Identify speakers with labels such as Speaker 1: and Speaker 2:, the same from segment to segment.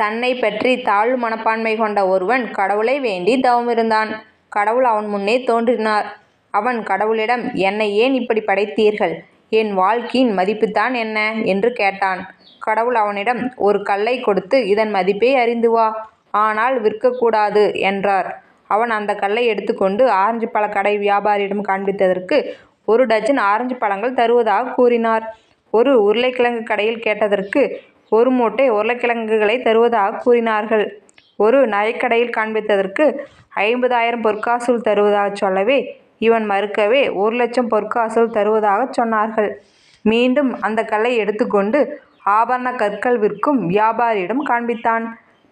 Speaker 1: தன்னை பற்றி தாழ்வு மனப்பான்மை கொண்ட ஒருவன் கடவுளை வேண்டி தவமிருந்தான். கடவுள் அவன் முன்னே தோன்றினார். அவன் கடவுளிடம் என்னை ஏன் இப்படி படைத்தீர்கள்? என் வாழ்க்கையின் மதிப்புத்தான் என்ன? என்று கேட்டான். கடவுள் அவனிடம் ஒரு கல்லை கொடுத்து இதன் மதிப்பை அறிந்து வா. ஆனால் விற்கக்கூடாது என்றார். அவன் அந்த கல்லை எடுத்துக்கொண்டு ஆரஞ்சுப் பழக்கடை வியாபாரியிடம் காண்பித்ததற்கு ஒரு டஜன் ஆரஞ்சு பழங்கள் தருவதாகக் கூறினார். ஒரு உருளைக்கிழங்கு கடையில் கேட்டதற்கு ஒரு மூட்டை உருளைக்கிழங்குகளை தருவதாகக் கூறினார்கள். ஒரு நகைக்கடையில் காண்பித்ததற்கு ஐம்பதாயிரம் பொற்காசுகள் தருவதாகச் சொல்லவே இவன் மறுக்கவே ஒரு லட்சம் பொற்காசுகள் தருவதாகச் சொன்னார்கள். மீண்டும் அந்த கல்லை எடுத்துக்கொண்டு ஆபரண கற்கள் விற்கும் வியாபாரியிடம் காண்பித்தான்.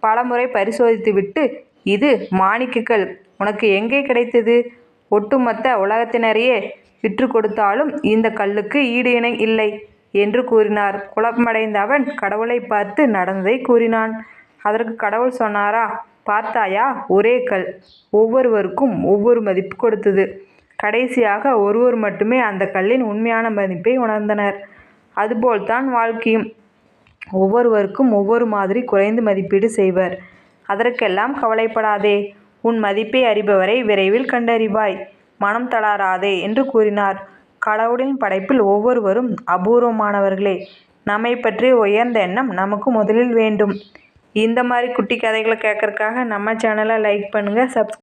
Speaker 1: பலமுறை பரிசோதித்துவிட்டு இது மாணிக்கக்கல் உனக்கு எங்கே கிடைத்தது? ஒட்டுமொத்த உலகத்தினரையே விற்று கொடுத்தாலும் இந்த கல்லுக்கு ஈடு இணை இல்லை என்று கூறினார். குழப்பமடைந்த அவன் கடவுளை பார்த்து நடந்ததை கூறினான். அதற்கு கடவுள் சொன்னாரா பார்த்தாயா ஒரே கல். ஒவ்வொருவருக்கும் ஒவ்வொரு மதிப்பு கொடுத்தது. கடைசியாக ஒருவர் மட்டுமே அந்த கல்லின் உண்மையான மதிப்பை உணர்ந்தனர். அதுபோல்தான் வாழ்க்கையும். ஒவ்வொருவருக்கும் ஒவ்வொரு மாதிரி குறைந்து மதிப்பீடு செய்வர். அதற்கெல்லாம் கவலைப்படாதே. உன் மதிப்பை அறிபவரை விரைவில் கண்டறிவாய். மனம் தளராதே என்று கூறினார். கடவுளின் படைப்பில் ஒவ்வொருவரும் அபூர்வமானவர்களே. நம்மை பற்றிய உயர்ந்த எண்ணம் நமக்கு முதலில் வேண்டும். இந்த மாதிரி குட்டிக் கதைகளை கேட்கறதுக்காக நம்ம சேனலை லைக் பண்ணுங்கள் சப்ஸ்